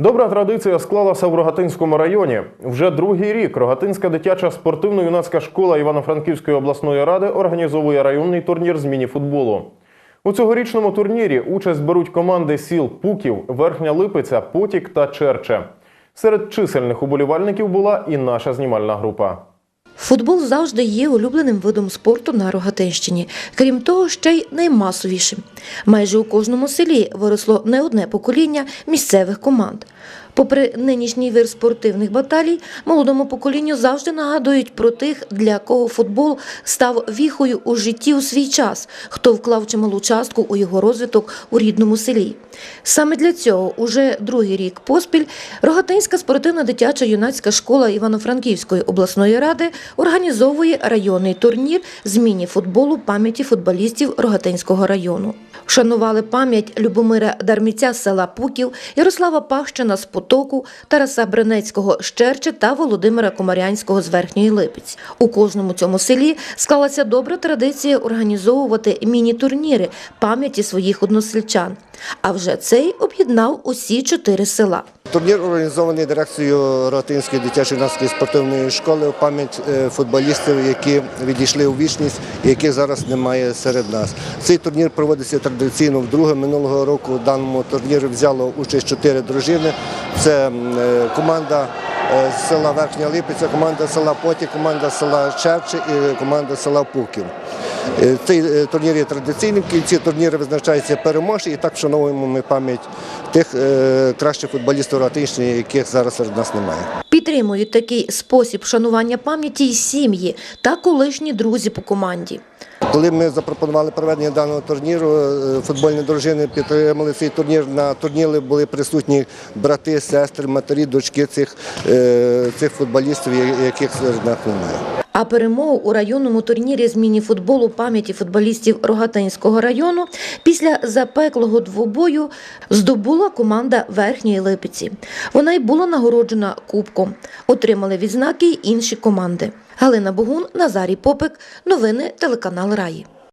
Добра традиція склалася в Рогатинському районі. Вже другий рік Рогатинська дитяча спортивно-юнацька школа Івано-Франківської обласної ради організовує районний турнір з міні-футболу. У цьогорічному турнірі участь беруть команди сіл Пуків, Верхня Липиця, Потік та Черче. Серед чисельних уболівальників була і наша знімальна група. Футбол завжди є улюбленим видом спорту на Рогатинщині. Крім того, ще й наймасовішим. Майже у кожному селі виросло не одне покоління місцевих команд. Попри нинішній вир спортивних баталій, молодому поколінню завжди нагадують про тих, для кого футбол став віхою у житті у свій час, хто вклав чималу частку у його розвиток у рідному селі. Саме для цього уже другий рік поспіль Рогатинська спортивна дитяча юнацька школа Івано-Франківської обласної ради організовує районний турнір з міні-футболу пам'яті футболістів Рогатинського району. Вшанували пам'ять Любомира Дарміця з села Пуків, Ярослава Пащина з Потоку, Тараса Бренецького з Черчі та Володимира Комарянського з Верхньої Липець. У кожному цьому селі склалася добра традиція організовувати міні-турніри пам'яті своїх односельчан. А вже цей об'єднав усі чотири села. Турнір організований дирекцією Ротинської дитячої юнацької спортивної школи у пам'ять е, футболістів, які відійшли у вічність і яких зараз немає серед нас. Цей турнір проводиться традиційно вдруге. Минулого року в даному турнірі взяло участь чотири дружини. Це е, команда з села Верхня Липиця, команда села Поті, команда села Черчі і команда села Пуків. Е, Цей е, турнір є традиційним. В кінці турніру визначається переможці, і так вшановуємо ми пам'ять тих е, кращих футболістів Ротинщини, яких зараз серед нас немає. Підтримують такий спосіб шанування пам'яті й сім'ї та колишні друзі по команді. Коли ми запропонували проведення даного турніру, е, футбольні дружини підтримали цей турнір. На турнірі були присутні брати, сестри, матері, дочки цих, е, цих футболістів, яких серед нас немає. А перемогу у районному турнірі з міні-футболу пам'яті футболістів Рогатинського району після запеклого двобою здобула команда Верхньої Липиці. Вона й була нагороджена кубком. Отримали відзнаки й інші команди. Галина Богун, Назарій Попик. Новини телеканал Раї.